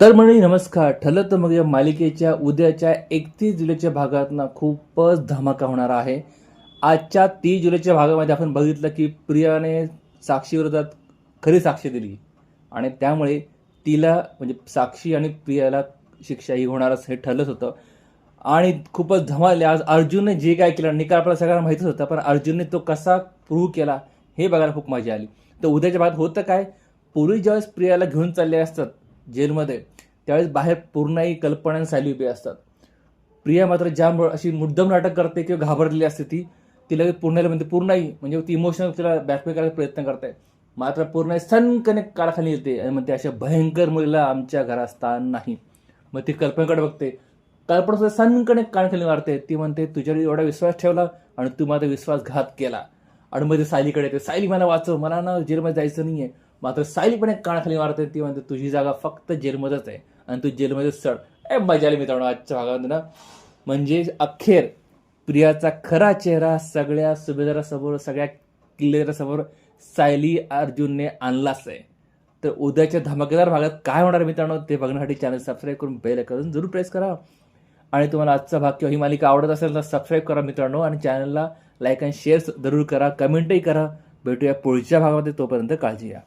तर मंडळी नमस्कार. ठरलं तर मग या मालिकेच्या उद्याच्या एकतीस जुलैच्या भागातनं खूपच धमाका होणार आहे. आजच्या तीस जुलैच्या भागामध्ये आपण बघितलं की प्रियाने साक्षीविरोधात खरी साक्ष दिली. आणि त्यामुळे तिला म्हणजे साक्षी आणि प्रियाला शिक्षा ही होणारच हे ठरलंच होतं. आणि खूपच धमाल आज अर्जुनने जे काय केलं निकाल आपल्याला सगळ्यांना माहितीच होता पण अर्जुनने तो कसा प्रूव्ह केला हे बघायला खूप मजा आली. तर उद्याच्या भागात होतं काय? पोलीस ज्यावेळेस प्रियाला घेऊन चालले असतात जेलमध्ये. त्यावेळेस बाहेर पूर्णही कल्पना आणि सायली उभी असतात. प्रिया मात्र ज्या अशी मुद्दम नाटक करते किंवा घाबरलेली असते ती तिला पूर्णाला म्हणते पूर्णाई म्हणजे ती इमोशनल तिला बॅकपे करायचा प्रयत्न करते. मात्र पूर्ण सनकने काळाखाली येते आणि म्हणते अशा भयंकर मुलीला आमच्या घरात स्थान नाही. मग ती कल्पनेकडे बघते. कल्पना सुद्धा सनकने कानखाली मारते. ती म्हणते तुझ्यावर एवढा विश्वास ठेवला आणि तू माझा विश्वासघात केला. आणि मध्ये सायलीकडे येते. सायली मला वाचव. मला ना जेलमध्ये जायचं नाही आहे मात्र सायली पण एक कानाखाली मारते ती म्हणते तुझी जागा फक्त जेलमध्येच आहे आणि तू जेलमध्ये चढ. ए मजाले मित्रांनो आजच्या भागामध्ये ना म्हणजे अखेर प्रियाचा खरा चेहरा सगळ्या सुभेदारासमोर सगळ्या किल्लेदारासमोर सायली अर्जुनने आणलाच आहे. तर उद्याच्या धमाकेदार भागात काय होणार मित्रांनो ते बघण्यासाठी चॅनल सबस्क्राईब करून बेल करून जरूर प्रेस करा. आणि तुम्हाला आजचा भाग किंवा ही मालिका आवडत असेल तर सबस्क्राईब करा मित्रांनो आणि चॅनलला लाईक आणि शेअर जरूर करा कमेंटही करा. भेटूया पुढच्या भागामध्ये तोपर्यंत काळजी घ्या.